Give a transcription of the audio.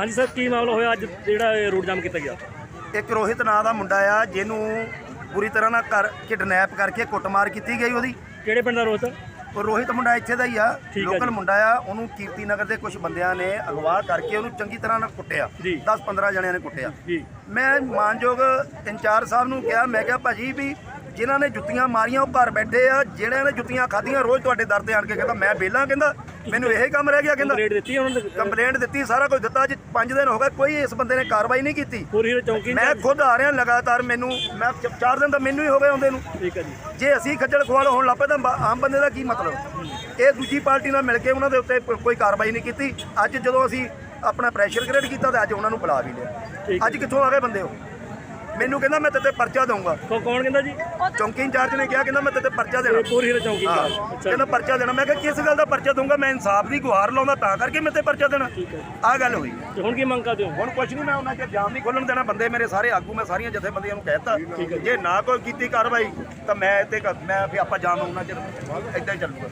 ਹਾਂਜੀ ਸਰ ਕੀ ਮਾਮਲਾ ਹੋਇਆ? ਅੱਜ ਜਿਹੜਾ ਇਹ ਰੋਡ ਜਾਮ ਕੀਤਾ ਗਿਆ? ਇੱਕ ਰੋਹਿਤ ਨਾਂ ਦਾ ਮੁੰਡਾ ਆ ਜਿਹਨੂੰ ਪੂਰੀ ਤਰ੍ਹਾਂ ਨਾਲ ਕਰ ਕਿਡਨੈਪ ਕਰਕੇ ਕੁੱਟਮਾਰ ਕੀਤੀ ਗਈ ਉਹਦੀ। ਕਿਹੜੇ ਪਿੰਡ ਦਾ ਰੋਤ ਉਹ ਰੋਹਿਤ ਮੁੰਡਾ ਇੱਥੇ ਦਾ ਹੀ ਆ ਠੀਕ ਆ ਲੋਕਲ ਜੀ। ਮੁੰਡਾ ਆ ਉਹਨੂੰ ਕੀਰਤੀ ਨਗਰ ਦੇ ਕੁਝ ਬੰਦਿਆਂ ਨੇ ਅਗਵਾ ਕਰਕੇ ਉਹਨੂੰ ਚੰਗੀ ਤਰ੍ਹਾਂ ਨਾਲ ਕੁੱਟਿਆ। ਜੀ। 10-15 ਜਣਿਆਂ ਨੇ ਕੁੱਟਿਆ। ਜੀ। ਮੈਂ ਮਾਨਯੋਗ ਇੰਚਾਰਜ ਸਾਹਿਬ ਨੂੰ ਕਿਹਾ ਮੈਂ ਕਿਹਾ ਭਾਜੀ ਵੀ ਜਿਨ੍ਹਾਂ ਨੇ ਜੁੱਤੀਆਂ ਮਾਰੀਆਂ ਉਹ ਘਰ ਬੈਠੇ ਆ ਜਿਹੜਿਆਂ ਨੇ ਜੁੱਤੀਆਂ ਖਾਧੀਆਂ ਰੋਜ਼ ਤੁਹਾਡੇ ਦਰ ਤੇ ਆਣ ਕੇ ਕਹਿੰਦਾ ਮੈਂ ਵਿਹਲਾ ਕਹਿੰਦਾ ਮੈਨੂੰ ਇਹ ਕੰਮ ਰਹਿ ਗਿਆ ਕਹਿੰਦਾ। ਕੰਪਲੇਂਟ ਦਿੱਤੀ ਉਹਨਾਂ ਨੇ? ਕੰਪਲੇਂਟ ਦਿੱਤੀ ਸਾਰਾ ਕੁਝ ਦਿੱਤਾ ਅੱਜ 5 ਦਿਨ ਹੋ ਗਏ ਕੋਈ ਇਸ ਬੰਦੇ ਨੇ ਕਾਰਵਾਈ ਨਹੀਂ ਕੀਤੀ। ਪੂਰੀ ਚੌਂਕੀ ਮੈਂ ਖੁਦ ਆ ਰਿਹਾ ਲਗਾਤਾਰ ਮੈਨੂੰ ਮੈਂ 4 ਦਿਨ ਤਾਂ ਮੈਨੂੰ ਹੀ ਹੋ ਗਏ ਆਉਂਦੇ ਨੂੰ। ਠੀਕ ਹੈ ਜੀ। ਜੇ ਅਸੀਂ ਖੱਜਲ ਖੁਆਲ ਹੋਣ ਲੱਪੇ ਤਾਂ ਆਮ ਬੰਦੇ ਦਾ ਕੀ ਮਤਲਬ? ਇਹ ਦੂਜੀ ਪਾਰਟੀ ਨਾਲ ਮਿਲ ਕੇ ਉਹਨਾਂ ਦੇ ਉੱਤੇ ਕੋਈ ਕਾਰਵਾਈ ਨਹੀਂ ਕੀਤੀ। ਅੱਜ ਜਦੋਂ ਅਸੀਂ ਆਪਣਾ ਪ੍ਰੈਸ਼ਰ ਕ੍ਰੀਏਟ ਕੀਤਾ ਤਾਂ ਅੱਜ ਉਹਨਾਂ ਨੂੰ ਬੁਲਾ ਵੀ ਲਿਆ। ਅੱਜ ਕਿੱਥੋਂ ਆ ਗਏ ਬੰਦੇ ਉਹ? ਮੈਨੂੰ ਕਹਿੰਦਾ ਮੈਂ ਤੇਤੇ ਪਰਚਾ ਦਊਂਗਾ। ਕੋ ਕੌਣ ਕਹਿੰਦਾ ਜੀ? ਚੌਂਕੀ ਇੰਚਾਰਜ ਨੇ ਕਿਹਾ ਕਹਿੰਦਾ ਮੈਂ ਤੇਤੇ ਪਰਚਾ ਦੇਣਾ। ਪੂਰੀ ਹੀਰੋ ਚੌਂਕੀ ਦਾ ਅੱਛਾ ਕਹਿੰਦਾ ਪਰਚਾ ਦੇਣਾ। ਮੈਂ ਕਿਹਾ ਕਿਸ ਗੱਲ ਦਾ ਪਰਚਾ ਦਊਂਗਾ? ਮੈਂ ਇਨਸਾਫ ਦੀ ਗੁਹਾਰ ਲਾਉਂਦਾ ਤਾਂ ਕਰਕੇ ਮੈਂ ਤੇ ਪਰਚਾ ਦੇਣਾ। ਆਹ ਗੱਲ ਹੋਈ। ਤੇ ਹੁਣ ਕੀ ਮੰਗ ਕਰਦੇ ਹੋ? ਹੁਣ ਕੁਛ ਨਹੀਂ ਮੈਂ ਉਹਨਾਂ ਚ ਜਾਮ ਨਹੀਂ ਖੋਲਣ ਦੇਣਾ। ਬੰਦੇ ਮੇਰੇ ਸਾਰੇ ਆਗੂ ਮੈਂ ਸਾਰੀਆਂ ਜਥੇਬੰਦੀਆਂ ਨੂੰ ਕਹਿਤਾ। ਜੇ। ਨਾ ਕੋਈ ਕੀਤੀ ਕਾਰਵਾਈ ਤਾਂ ਮੈਂ ਕ- ਮੈਂ ਵੀ ਆਪਾਂ ਜਾਮ ਉਹਨਾਂ ਚ ਇਦਾਂ ਹੀ ਚੱਲੂਗਾ।